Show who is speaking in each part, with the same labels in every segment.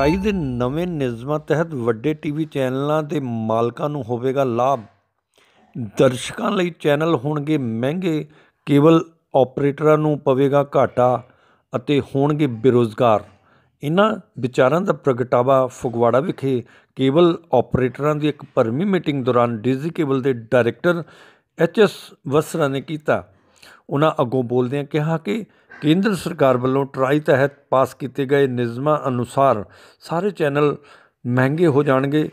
Speaker 1: Try ਦੇ ਨਵੇਂ ਨਿਯਮਾਂ ਤਹਿਤ ਵੱਡੇ ਟੀਵੀ ਚੈਨਲਾਂ ਦੇ ਮਾਲਕਾਂ ਨੂੰ ਹੋਵੇਗਾ ਲਾਭ। ਦਰਸ਼ਕਾਂ ਲਈ ਚੈਨਲ ਹੋਣਗੇ ਮਹਿੰਗੇ ਕੇਬਲ ਆਪਰੇਟਰਾਂ ਨੂੰ ਪਵੇਗਾ ਘਾਟਾ ਅਤੇ ਹੋਣਗੇ ਬੇਰੁਜ਼ਗਾਰ। ਇਹਨਾਂ ਵਿਚਾਰਾਂ ਦਾ ਪ੍ਰਗਟਾਵਾ ਫਗਵਾੜਾ ਵਿਖੇ ਕੇਬਲ ਆਪਰੇਟਰਾਂ ਦੀ ਇੱਕ ਭਰਮੀ ਮੀਟਿੰਗ ਦੌਰਾਨ ਡੀਜੀ ਕੇਬਲ ਦੇ ਡਾਇਰੈਕਟਰ ਐਚ ਐਸ ਵਸਰਾ ਨੇ ਕੀਤਾ। ਉਹਨਾਂ ਅੱਗੋਂ ਬੋਲਦਿਆਂ ਕਿਹਾ ਕਿ ਕੇਂਦਰ ਸਰਕਾਰ ਵੱਲੋਂ ਟਰਾਈ ਤਹਿਤ ਪਾਸ ਕੀਤੇ ਗਏ ਨਿਯਮਾਂ ਅਨੁਸਾਰ ਸਾਰੇ ਚੈਨਲ ਮਹਿੰਗੇ ਹੋ ਜਾਣਗੇ।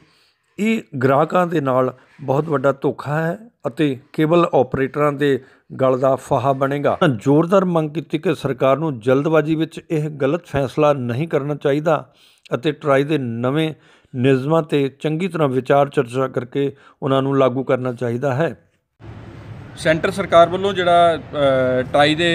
Speaker 1: ਇਹ ਗ੍ਰਾਹਕਾਂ ਦੇ ਨਾਲ ਬਹੁਤ ਵੱਡਾ ਧੋਖਾ ਹੈ ਅਤੇ ਕੇਬਲ ਆਪਰੇਟਰਾਂ ਦੇ ਗਲ ਦਾ ਫਾਹਾ ਬਣੇਗਾ। ਜ਼ੋਰਦਾਰ ਮੰਗ ਕੀਤੀ ਕਿ ਸਰਕਾਰ ਨੂੰ ਜਲਦਬਾਜ਼ੀ ਵਿੱਚ ਇਹ ਗਲਤ ਫੈਸਲਾ ਨਹੀਂ ਕਰਨਾ ਚਾਹੀਦਾ ਅਤੇ ਟਰਾਈ ਦੇ ਨਵੇਂ ਨਿਯਮਾਂ ਤੇ ਚੰਗੀ ਤਰ੍ਹਾਂ ਵਿਚਾਰ ਚਰਚਾ ਕਰਕੇ ਉਹਨਾਂ ਨੂੰ ਲਾਗੂ ਕਰਨਾ ਚਾਹੀਦਾ ਹੈ।
Speaker 2: ਸੈਂਟਰ ਸਰਕਾਰ ਵੱਲੋਂ ਜਿਹੜਾ ਅ, ਟਰਾਈ ਦੇ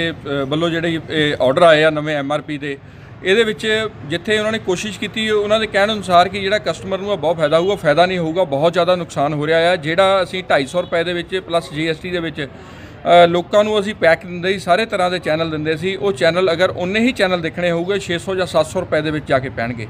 Speaker 2: ਵੱਲੋਂ ਜਿਹੜੇ ਇਹ ਆਰਡਰ ਆਏ ਆ ਨਵੇਂ ਐਮਆਰਪੀ ਦੇ ਇਹਦੇ ਵਿੱਚ ਜਿੱਥੇ ਉਹਨਾਂ ਨੇ ਕੋਸ਼ਿਸ਼ ਕੀਤੀ ਉਹਨਾਂ ਦੇ ਕਹਿਣ ਅਨੁਸਾਰ ਕਿ ਜਿਹੜਾ ਕਸਟਮਰ ਨੂੰ ਆ ਬਹੁਤ ਫਾਇਦਾ ਹੋਊਗਾ ਫਾਇਦਾ ਨਹੀਂ ਹੋਊਗਾ ਬਹੁਤ ਜ਼ਿਆਦਾ ਨੁਕਸਾਨ ਹੋ ਰਿਹਾ ਆ ਜਿਹੜਾ ਅਸੀਂ 250 ਰੁਪਏ ਦੇ ਵਿੱਚ ਪਲੱਸ ਜੀਐਸਟੀ ਦੇ ਵਿੱਚ ਲੋਕਾਂ ਨੂੰ ਅਸੀਂ ਪੈਕ ਦਿੰਦੇ ਸੀ ਸਾਰੇ ਤਰ੍ਹਾਂ ਦੇ ਚੈਨਲ ਦਿੰਦੇ ਸੀ ਉਹ ਚੈਨਲ ਅਗਰ ਉਨੇ ਹੀ ਚੈਨਲ ਦੇਖਣੇ ਹੋਊਗੇ 600 ਜਾਂ 700 ਰੁਪਏ ਦੇ ਵਿੱਚ ਜਾ ਕੇ ਪੈਣਗੇ।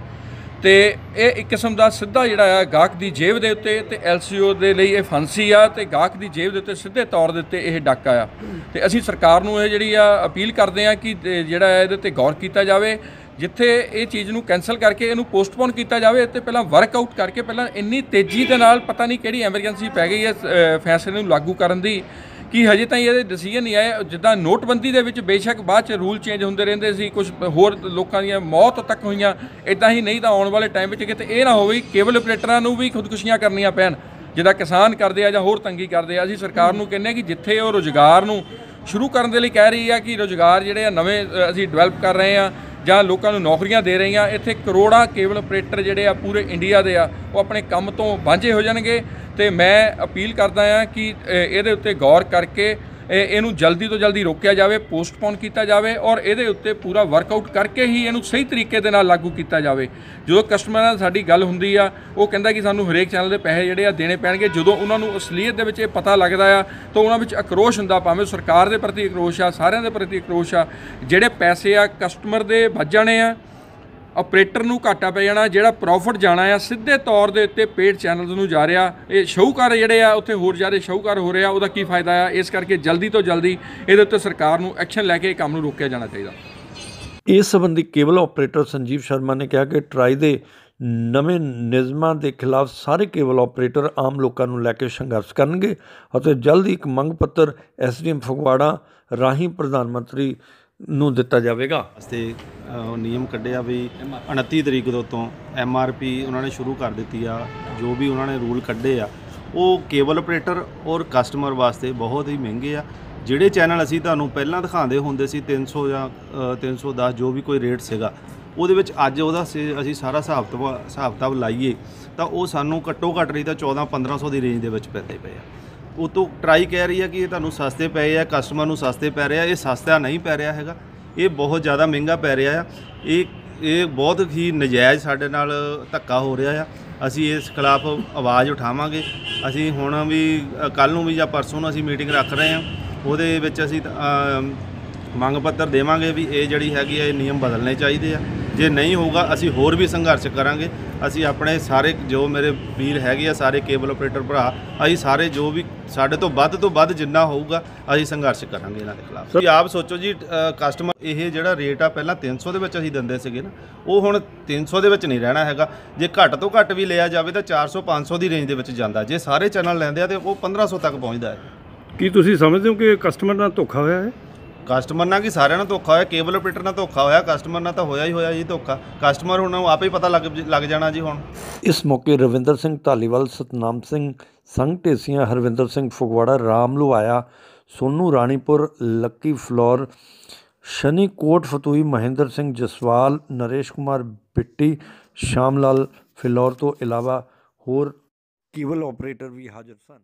Speaker 2: ਤੇ ਇਹ ਇੱਕ ਕਿਸਮ ਦਾ ਸਿੱਧਾ ਜਿਹੜਾ ਆ, ਗਾਹਕ ਦੀ ਜੇਬ ਦੇ ਉੱਤੇ ਤੇ ਐਲਸੀਓ ਦੇ ਲਈ ਇਹ ਫਾਂਸੀ ਆ ਤੇ ਗਾਹਕ ਦੀ ਜੇਬ ਦੇ ਉੱਤੇ ਸਿੱਧੇ ਤੌਰ ਦੇ ਉੱਤੇ ਇਹ ਡਾਕਾ ਆ ਤੇ ਅਸੀਂ ਸਰਕਾਰ ਨੂੰ ਇਹ ਜਿਹੜੀ ਆ, ਅਪੀਲ ਕਰਦੇ ਆ ਕਿ ਜਿਹੜਾ ਹੈ ਇਹਦੇ ਤੇ ਗੌਰ ਕੀਤਾ ਜਾਵੇ, ਜਿੱਥੇ ਇਹ ਚੀਜ਼ ਨੂੰ ਕੈਨਸਲ ਕਰਕੇ ਇਹਨੂੰ ਪੋਸਟਪੋਨ ਕੀਤਾ ਜਾਵੇ ਤੇ ਪਹਿਲਾਂ ਵਰਕਆਊਟ ਕਰਕੇ ਪਹਿਲਾਂ ਇੰਨੀ ਤੇਜ਼ੀ ਦੇ ਨਾਲ ਪਤਾ ਨਹੀਂ ਕਿਹੜੀ ਐਮਰਜੈਂਸੀ ਪੈ ਗਈ ਹੈ ਫੈਸਲੇ ਨੂੰ ਲਾਗੂ ਕਰਨ ਦੀ। ਕਿ ਹਜੇ ਤਾਈਂ ਇਹਦੇ ਡਿਸੀਜਨ ਨਹੀਂ ਆਏ? ਜਿੱਦਾਂ ਨੋਟਬੰਦੀ ਦੇ ਵਿੱਚ ਬੇਸ਼ੱਕ ਬਾਅਦ ਚ ਰੂਲ ਚੇਂਜ ਹੁੰਦੇ ਰਹਿੰਦੇ ਸੀ ਕੁਝ ਹੋਰ ਲੋਕਾਂ ਦੀਆਂ ਮੌਤ ਤੱਕ ਹੋਈਆਂ ਇਦਾਂ ਹੀ ਨਹੀਂ ਤਾਂ ਆਉਣ ਵਾਲੇ ਟਾਈਮ ਵਿੱਚ ਕਿਤੇ ਇਹ ਨਾ ਹੋਵੇ ਕੇਬਲ ਆਪਰੇਟਰਾਂ ਨੂੰ ਵੀ ਖੁਦਕੁਸ਼ੀਆਂ ਕਰਨੀਆਂ ਪੈਣ। ਜਿੱਦਾਂ ਕਿਸਾਨ ਕਰਦੇ ਆ ਜਾਂ ਹੋਰ ਤੰਗੀ ਕਰਦੇ ਆ, ਅਸੀਂ ਸਰਕਾਰ ਨੂੰ ਕਹਿੰਦੇ ਆ ਕਿ ਜਿੱਥੇ ਉਹ ਰੋਜ਼ਗਾਰ ਨੂੰ ਸ਼ੁਰੂ ਕਰਨ ਦੇ ਲਈ ਕਹਿ ਰਹੀ ਆ ਕਿ ਰੋਜ਼ਗਾਰ ਜਿਹੜੇ ਆ ਨਵੇਂ ਅਸੀਂ ਡਿਵੈਲਪ ਕਰ ਰਹੇ ਆ ਜਾਂ ਲੋਕਾਂ ਨੂੰ ਨੌਕਰੀਆਂ ਦੇ ਰਹੀਆਂ, ਇੱਥੇ ਕਰੋੜਾਂ ਕੇਬਲ ਆਪਰੇਟਰ ਜਿਹੜੇ ਆ ਪੂਰੇ ਇੰਡੀਆ ਦੇ ਆ, ਉਹ ਆਪਣੇ ਕੰਮ ਤੋਂ ਵਾਂਝੇ ਹੋ ਜਾਣਗੇ। ਤੇ ਮੈਂ ਅਪੀਲ ਕਰਦਾ ਆ ਕਿ ਇਹਦੇ ਉੱਤੇ ਗੌਰ ਕਰਕੇ ਇਹਨੂੰ ਜਲਦੀ ਤੋਂ ਜਲਦੀ ਰੋਕਿਆ ਜਾਵੇ ਪੋਸਟਪੋਨ ਕੀਤਾ ਜਾਵੇ ਔਰ ਇਹਦੇ ਉੱਤੇ ਪੂਰਾ ਵਰਕਆਊਟ ਕਰਕੇ ਹੀ ਇਹਨੂੰ ਸਹੀ ਤਰੀਕੇ ਦੇ ਨਾਲ ਲਾਗੂ ਕੀਤਾ ਜਾਵੇ। ਜਦੋਂ ਕਸਟਮਰਾਂ ਨਾਲ ਸਾਡੀ ਗੱਲ ਹੁੰਦੀ ਆ, ਉਹ ਕਹਿੰਦਾ ਕਿ ਸਾਨੂੰ ਹਰੇਕ ਚੈਨਲ ਦੇ ਪੈਸੇ ਜਿਹੜੇ ਆ ਦੇਣੇ ਪੈਣਗੇ। ਜਦੋਂ ਉਹਨਾਂ ਨੂੰ ਅਸਲੀਅਤ ਦੇ ਵਿੱਚ ਇਹ ਪਤਾ ਲੱਗਦਾ ਆ, ਤਾਂ ਉਹਨਾਂ ਵਿੱਚ ਆਕਰੋਸ਼ ਹੁੰਦਾ, ਭਾਵੇਂ ਸਰਕਾਰ ਦੇ ਪ੍ਰਤੀ ਆਕਰੋਸ਼ ਆ, ਸਾਰਿਆਂ ਦੇ ਪ੍ਰਤੀ ਅਕਰੋਸ਼ ਆ। ਜਿਹੜੇ ਪੈਸੇ ਆ ਕਸਟਮਰ ਦੇ ਵੱਜ ਜਾਣੇ ਆ ਆਪਰੇਟਰ ਨੂੰ ਘਾਟਾ ਪੈ ਜਾਣਾ, ਜਿਹੜਾ ਪ੍ਰੋਫਿਟ ਜਾਣਾ ਆ, ਸਿੱਧੇ ਤੌਰ ਦੇ ਉੱਤੇ ਪੇਡ ਚੈਨਲਸ ਨੂੰ ਜਾ ਰਿਹਾ। ਇਹ ਸ਼ਾਹੂਕਾਰ ਜਿਹੜੇ ਆ, ਉੱਥੇ ਹੋਰ ਜ਼ਿਆਦਾ ਸ਼ਾਹੂਕਾਰ ਹੋ ਰਿਹਾ, ਉਹਦਾ ਕੀ ਫਾਇਦਾ ਆ? ਇਸ ਕਰਕੇ ਜਲਦੀ ਤੋਂ ਜਲਦੀ ਇਹਦੇ ਉੱਤੇ ਸਰਕਾਰ ਨੂੰ ਐਕਸ਼ਨ ਲੈ ਕੇ ਇਹ ਕੰਮ ਨੂੰ ਰੋਕਿਆ ਜਾਣਾ ਚਾਹੀਦਾ।
Speaker 1: ਇਸ ਸੰਬੰਧੀ ਕੇਬਲ ਆਪਰੇਟਰ ਸੰਜੀਵ ਸ਼ਰਮਾ ਨੇ ਕਿਹਾ ਕਿ ਟਰਾਈ ਦੇ ਨਵੇਂ ਨਿਯਮਾਂ ਦੇ ਖਿਲਾਫ ਸਾਰੇ ਕੇਬਲ ਆਪਰੇਟਰ ਆਮ ਲੋਕਾਂ ਨੂੰ ਲੈ ਕੇ ਸੰਘਰਸ਼ ਕਰਨਗੇ ਅਤੇ ਜਲਦ ਇੱਕ ਮੰਗ ਪੱਤਰ ਐਸਡੀਐਮ ਫਗਵਾੜਾ ਰਾਹੀਂ ਪ੍ਰਧਾਨ ਮੰਤਰੀ ਨੂੰ ਦਿੱਤਾ ਜਾਵੇਗਾ।
Speaker 3: ਵਾਸਤੇ ਉਹ ਨਿਯਮ ਕੱਢਿਆ ਵੀ 29 ਤਰੀਕ ਤੋਂ ਐੱਮ ਆਰ ਪੀ ਉਹਨਾਂ ਨੇ ਸ਼ੁਰੂ ਕਰ ਦਿੱਤੀ ਆ ਜੋ ਵੀ ਉਹਨਾਂ ਨੇ ਰੂਲ ਕੱਢੇ ਆ ਉਹ ਕੇਬਲ ਆਪਰੇਟਰ ਔਰ ਕਸਟਮਰ ਵਾਸਤੇ ਬਹੁਤ ਹੀ ਮਹਿੰਗੇ ਆ। ਜਿਹੜੇ ਚੈਨਲ ਅਸੀਂ ਤੁਹਾਨੂੰ ਪਹਿਲਾਂ ਦਿਖਾਉਂਦੇ ਹੁੰਦੇ ਸੀ 300 ਜਾਂ ਅ, 310 ਜੋ ਵੀ ਕੋਈ ਰੇਟ ਸੀਗਾ ਉਹਦੇ ਵਿੱਚ ਅੱਜ ਉਹਦਾ ਸੇ- ਅਸੀਂ ਸਾਰਾ ਹਿਸਾਬ ਹਿਸਾਬ ਕਿਤਾਬ ਲਾਈਏ ਤਾਂ ਉਹ ਸਾਨੂੰ ਘੱਟੋ ਘੱਟ ਰਹੀ ਤਾਂ 14 1500 ਦੀ ਰੇਂਜ ਦੇ ਵਿੱਚ ਪੈਂਦੇ ਪਏ ਆ। ਉਹ ਤੋਂ ਟਰਾਈ ਕਹਿ ਰਹੀ ਹੈ ਕਿ ਇਹ ਤੁਹਾਨੂੰ ਸਸਤੇ ਪਏ ਆ ਕਸਟਮਰ ਨੂੰ ਸਸਤੇ ਪੈ ਰਿਹਾ, ਇਹ ਸਸਤਾ ਨਹੀਂ ਪੈ ਰਿਹਾ ਹੈਗਾ। ਇਹ ਬਹੁਤ ਜ਼ਿਆਦਾ ਮਹਿੰਗਾ ਪੈ ਰਿਹਾ ਆ। ਇਹ ਇਹ ਬਹੁਤ ਹੀ ਨਜਾਇਜ਼ ਸਾਡੇ ਨਾਲ ਧੱਕਾ ਹੋ ਰਿਹਾ ਆ। ਅਸੀਂ ਇਸ ਖਿਲਾਫ ਆਵਾਜ਼ ਉਠਾਵਾਂਗੇ। ਅਸੀਂ ਹੁਣ ਵੀ ਕੱਲ ਨੂੰ ਵੀ ਜਾਂ ਪਰਸੋਂ ਨੂੰ ਅਸੀਂ ਮੀਟਿੰਗ ਰੱਖ ਰਹੇ ਹਾਂ ਉਹਦੇ ਵਿੱਚ ਅਸੀਂ ਮੰਗ ਪੱਤਰ ਦੇਵਾਂਗੇ ਵੀ ਇਹ ਜਿਹੜੀ ਹੈਗੀ ਹੈ ਇਹ ਨਿਯਮ ਬਦਲਣੇ ਚਾਹੀਦੇ ਆ। ਜੇ ਨਹੀਂ ਹੋਊਗਾ, ਅਸੀਂ ਹੋਰ ਵੀ ਸੰਘਰਸ਼ ਕਰਾਂਗੇ। ਅਸੀਂ ਆਪਣੇ ਸਾਰੇ ਜੋ ਮੇਰੇ ਵੀਰ ਹੈਗੇ ਆ, ਸਾਰੇ ਕੇਬਲ ਆਪਰੇਟਰ ਭਰਾ, ਅਸੀਂ ਸਾਰੇ ਜੋ ਵੀ ਸਾਡੇ ਤੋਂ ਵੱਧ ਤੋਂ ਵੱਧ ਜਿੰਨਾ ਹੋਊਗਾ, ਅਸੀਂ ਸੰਘਰਸ਼ ਕਰਾਂਗੇ ਇਹਨਾਂ ਦੇ ਖਿਲਾਫ। ਤੁਸੀਂ ਆਪ ਸੋਚੋ ਜੀ ਕਸਟਮਰ ਇਹ ਜਿਹੜਾ ਰੇਟ ਆ, ਪਹਿਲਾਂ 300 ਦੇ ਵਿੱਚ ਅਸੀਂ ਦਿੰਦੇ ਸੀਗੇ ਨਾ, ਉਹ ਹੁਣ 300 ਦੇ ਵਿੱਚ ਨਹੀਂ ਰਹਿਣਾ ਹੈਗਾ। ਜੇ ਘੱਟ ਤੋਂ ਘੱਟ ਵੀ ਲਿਆ ਜਾਵੇ, ਤਾਂ 400 500 ਦੀ ਰੇਂਜ ਦੇ ਵਿੱਚ ਜਾਂਦਾ। ਜੇ ਸਾਰੇ ਚੈਨਲ ਲੈਂਦੇ ਆ, ਤੇ ਉਹ 1500 ਤੱਕ ਪਹੁੰਚਦਾ ਹੈ।
Speaker 4: ਕੀ ਤੁਸੀਂ ਸਮਝਦੇ ਹੋ ਕਿ ਕਸਟਮਰ ਨਾਲ ਧੋਖਾ ਹੋਇਆ ਹੈ?
Speaker 3: ਕਸਟਮਰ ਨਾਲ ਕੀ ਸਾਰਿਆਂ ਨਾਲ ਧੋਖਾ ਹੋਇਆ, ਕੇਬਲ ਆਪਰੇਟਰ ਨਾਲ ਧੋਖਾ ਹੋਇਆ, ਕਸਟਮਰ ਨਾਲ ਤਾਂ ਹੋਇਆ ਹੀ ਹੋਇਆ ਜੀ ਧੋਖਾ। ਕਸਟਮਰ ਹੁਣ ਨੂੰ ਆਪੇ ਹੀ ਪਤਾ ਲੱਗ ਲੱਗ ਜਾਣਾ ਜੀ ਹੁਣ।
Speaker 1: ਇਸ ਮੌਕੇ ਰਵਿੰਦਰ ਸਿੰਘ ਧਾਲੀਵਾਲ, ਸਤਨਾਮ ਸਿੰਘ ਸੰਘ ਢੇਸੀਆਂ, ਹਰਵਿੰਦਰ ਸਿੰਘ ਫਗਵਾੜਾ, ਰਾਮ ਲੁਆਇਆ ਸੋਨੂ ਰਾਣੀਪੁਰ, ਲੱਕੀ ਫਲੋਰ, ਸ਼ਨੀ ਕੋਟ ਫਤੂਹੀ ਮਹਿੰਦਰ ਸਿੰਘ ਜਸਵਾਲ, ਨਰੇਸ਼ ਕੁਮਾਰ ਬਿੱਟੀ ਸ਼ਾਮ ਲਾਲ ਫਿਲੌਰ ਤੋਂ ਇਲਾਵਾ ਹੋਰ ਕੇਬਲ ਆਪਰੇਟਰ ਵੀ ਹਾਜ਼ਰ ਸਨ।